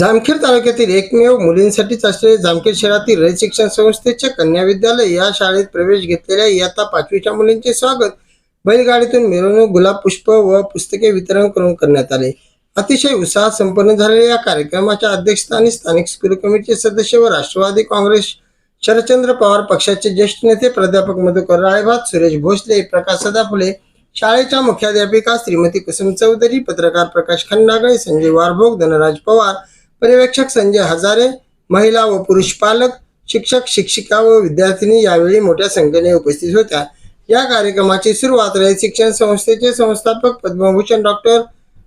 जामखेड तालुक्यातील एकमेव मुलींसाठीच असलेले जामखेड शहरातील रयत शिक्षण संस्थेचे कन्या विद्यालय या शाळेत प्रवेश घेतलेल्या इयत्ता पाचवीच्या मुलींचे स्वागत. बैलगाडीतून मिरवणूक गुलाब पुष्प व पुस्तके वितरण करून करण्यात आले. अतिशय उत्साहात संपन्न झालेल्या या कार्यक्रमाच्या अध्यक्षस्थानी स्थानिक स्कूल कमिटीचे सदस्य व राष्ट्रवादी काँग्रेस शरदचंद्र पवार पक्षाचे ज्येष्ठ नेते प्राध्यापक मधुकर राळेभात सुरेश भोसले प्रकाश सदाफुले शाळेच्या मुख्याध्यापिका श्रीमती कुसुम चौधरी पत्रकार प्रकाश खंडागळे संजय वारभोग धनराज पवार पर्यवेक्षक संजय हजारे महिला व पुरुष पालक शिक्षक शिक्षिका व विद्यार्थिनी यावेळी मोठ्या संख्येने उपस्थित होत्या. या कार्यक्रमाची सुरुवात रयत शिक्षण संस्थेचे संस्थापक पद्मभूषण डॉक्टर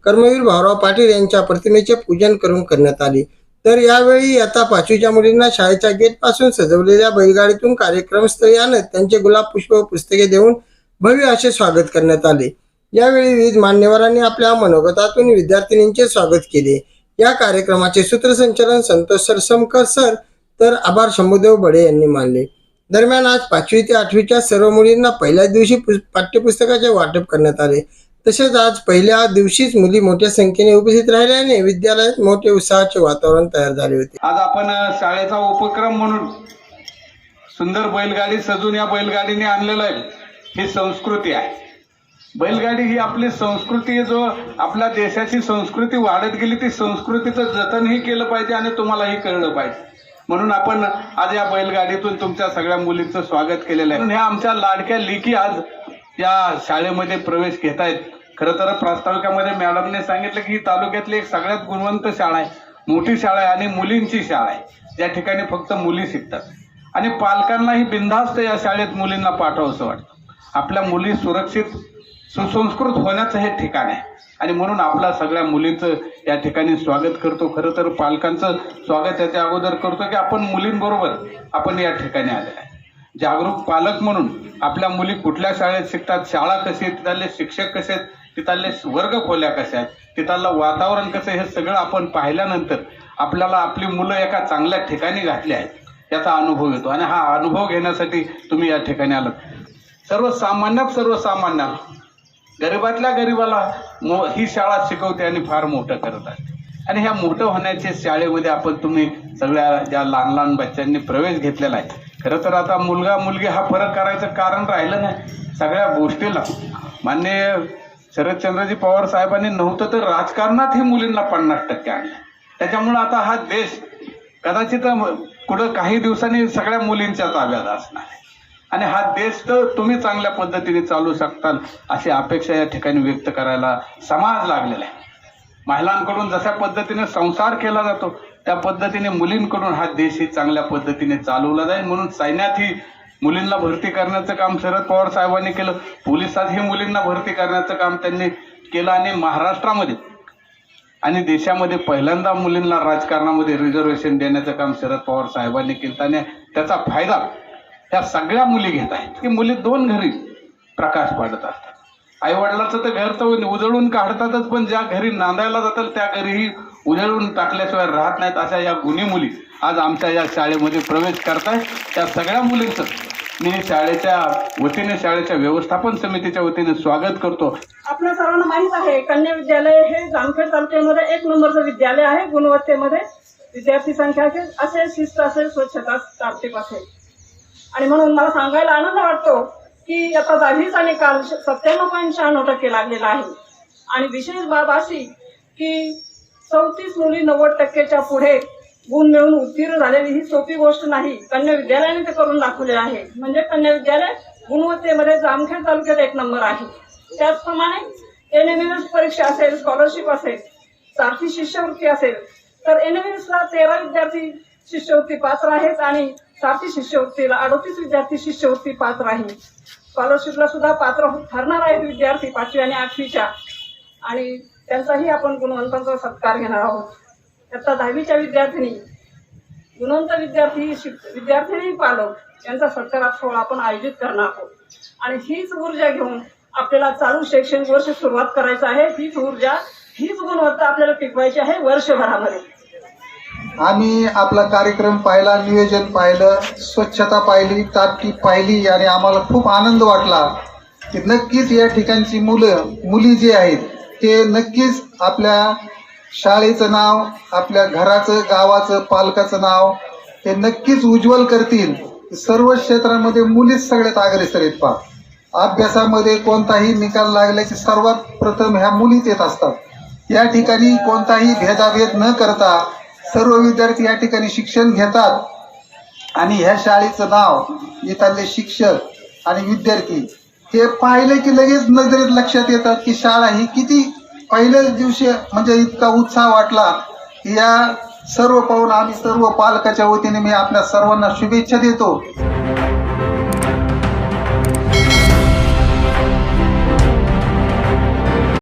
कर्मवीर भाऊराव पाटील यांच्या प्रतिमेचे पूजन करून करण्यात आले. तर यावेळी आता पाचवीच्या मुलींना शाळेच्या गेटपासून सजवलेल्या बैलगाडीतून कार्यक्रमस्थळी आणत त्यांचे गुलाब पुष्प व पुस्तके देऊन भव्य असे स्वागत करण्यात आले. यावेळी विविध मान्यवरांनी आपल्या मनोगतातून विद्यार्थिनींचे स्वागत केले. या कार्यक्रमाचे सूत्रसंचालन संतोष सरसमकर सर तर आभार शंभूदेव बडे यांनी मानले. दरम्यान आज पाचवी ते आठवीच्या सर्व मुलींना पहिल्याच दिवशी पाठ्यपुस्तकाचे वाटप करण्यात आले. तसेच आज पहिल्या दिवशीच मुली मोठ्या संख्येने उपस्थित राहिल्याने विद्यालयात मोठे उत्साहाचे वातावरण तयार झाले होते. आज आपण शाळेचा उपक्रम म्हणून सुंदर बैलगाडी सजून या बैलगाडीने आणलेलं आहे. ही संस्कृती आहे. बैलगाडी ही आपली संस्कृती जो आपल्या देशाची संस्कृती वाढत गेली ती संस्कृतीचं जतनही केलं पाहिजे आणि तुम्हालाही कळलं पाहिजे. म्हणून आपण आज या बैलगाडीतून तुमच्या सगळ्या मुलींचं स्वागत केलेलं आहे. ह्या आमच्या लाडक्या लेखी आज या शाळेमध्ये प्रवेश घेत आहेत खरं तर प्रास्ताविकामध्ये मॅडमने सांगितलं की ही तालुक्यातली एक सगळ्यात गुणवंत शाळा आहे. मोठी शाळा आहे आणि मुलींची शाळा आहे. ज्या ठिकाणी फक्त मुली शिकतात. आणि पालकांनाही बिनधास्त या शाळेत मुलींना पाठवावंसं वाटतं. आपल्या मुली सुरक्षित सुसंस्कृत होण्याचं हे ठिकाण आहे. आणि म्हणून आपला सगळ्या मुलींचं या ठिकाणी स्वागत करतो. खरं तर पालकांचं स्वागत याच्या अगोदर करतो की आपण मुलींबरोबर आपण या ठिकाणी आलेलं आहे. जागरूक पालक म्हणून आपल्या मुली कुठल्या शाळेत शिकतात शाळा कशी आहे तिथले शिक्षक कसे आहेत तिथले वर्ग खोल्या कशा आहेत तिथलं वातावरण कसं आहे हे सगळं आपण पाहिल्यानंतर आपल्याला आपली मुलं एका चांगल्या ठिकाणी घातली आहेत. याचा अनुभव येतो आणि हा अनुभव घेण्यासाठी तुम्ही या ठिकाणी आलात. सर्वसामान्यात सर्वसामान्यात गरिबातल्या गरिबाला मो ही शाळा शिकवते आणि फार मोठं करत असते आणि ह्या मोठं होण्याच्या शाळेमध्ये आपण तुम्ही सगळ्या ज्या लहान लहान बच्चांनी प्रवेश घेतलेला आहे खरं तर आता मुलगा मुलगी हा फरक करायचं कारण राहिलं नाही. सगळ्या गोष्टीला मान्य शरदचंद्रजी पवार साहेबांनी नव्हतं तर राजकारणात हे मुलींना पन्नास टक्के आणलं. त्याच्यामुळं आता हा देश कदाचित कुठं काही दिवसांनी सगळ्या मुलींच्या ताब्यात असणार आहे. आणि हा देश तर तुम्ही चांगल्या पद्धतीने चालू शकताल अशी अपेक्षा या ठिकाणी व्यक्त करायला समाज लागलेला आहे. महिलांकडून जशा पद्धतीने संसार केला जातो त्या पद्धतीने मुलींकडून हा देशही चांगल्या पद्धतीने चालवला जाईल. म्हणून सैन्यातही मुलींना भरती करण्याचं काम शरद पवार साहेबांनी केलं. पोलिसातही मुलींना भरती करण्याचं काम त्यांनी केलं आणि महाराष्ट्रामध्ये आणि देशामध्ये पहिल्यांदा मुलींना राजकारणामध्ये रिझर्वेशन देण्याचं काम शरद पवार साहेबांनी केलं. आणि त्याचा फायदा त्या सगळ्या मुली घेत आहेत. की मुली दोन घरी प्रकाश पाडत असतात. आई तर घर तर उजळून काढतातच पण ज्या घरी नांदायला जातात त्या घरीही उजळून टाकल्याशिवाय राहत नाहीत अशा या गुन्हे मुली. आज आमच्या या शाळेमध्ये प्रवेश करतायत त्या सगळ्या मुलींचं मी शाळेच्या वतीने शाळेच्या व्यवस्थापन समितीच्या वतीने स्वागत करतो. आपल्या सर्वांना माहीत आहे कन्या विद्यालय हे जामखेड तालुक्यामध्ये एक नंबरचं विद्यालय आहे गुणवत्तेमध्ये. विद्यार्थी संख्या असेल शिस्त असेल स्वच्छता तार्तिक असेल. आणि म्हणून मला सांगायला आनंद वाटतो की आता दहावीचा निकाल सत्त्याण्णव पॉईंट शहाण्णव टक्के लागलेला आहे. आणि विशेष बाब अशी की चौतीस मुली नव्वद टक्केच्या पुढे गुण मिळून उत्तीर्ण झालेली ही सोपी गोष्ट नाही. कन्या विद्यालयाने ते करून दाखवले आहे. म्हणजे कन्या विद्यालय गुणवत्तेमध्ये जामखेड तालुक्यात एक नंबर आहे. त्याचप्रमाणे एन एम एस परीक्षा असेल स्कॉलरशिप असेल सारखी शिष्यवृत्ती असेल तर एन एम एस ला तेरा विद्यार्थी शिष्यवृत्ती पात्र आहेत आणि सारथी शिष्यवृत्तीला अडोतीस विद्यार्थी शिष्यवृत्ती पात्र आहे. स्कॉलरशिपला सुद्धा पात्र हो- ठरणार आहेत विद्यार्थी पाचवी आणि आठवीच्या. आणि त्यांचाही आपण गुणवंतांचा सत्कार घेणार आहोत. आता दहावीच्या विद्यार्थिनी गुणवंत विद्यार्थी शिक- विद्यार्थिनी पालक यांचा सत्कार सोहळा आपण आयोजित करणार आहोत. आणि हीच ऊर्जा घेऊन आपल्याला चालू शैक्षणिक वर्ष सुरुवात करायचं आहे. हीच ऊर्जा हीच गुणवत्ता आपल्याला टिकवायची आहे वर्षभरामध्ये. आम्ही आपला कार्यक्रम पाहिला नियोजन पाहिलं स्वच्छता पाहिली टापटीप पाहिली आणि आम्हाला खूप आनंद वाटला. की नक्कीच या ठिकाणची मुलं मुली जी आहेत ते नक्कीच आपल्या शाळेचं नाव आपल्या घराचं गावाचं पालकाचं नाव हे नक्कीच उज्ज्वल करतील. सर्व क्षेत्रामध्ये मुलीच सगळ्यात अग्रेसर आहेत पा अभ्यासामध्ये कोणताही निकाल लागल्याचे सर्वात प्रथम ह्या मुलीच येत असतात. या ठिकाणी कोणताही भेदाभेद न करता सर्व विद्यार्थी या ठिकाणी शिक्षण घेतात. आणि ह्या शाळेचं नाव इथले शिक्षक आणि विद्यार्थी हे पाहिले की लगेच नजरेत लक्षात येतात की शाळा ही किती पहिल्याच दिवशी म्हणजे इतका उत्साह वाटला. या सर्व पाहून आम्ही सर्व पालकाच्या वतीने मी आपल्या सर्वांना शुभेच्छा देतो.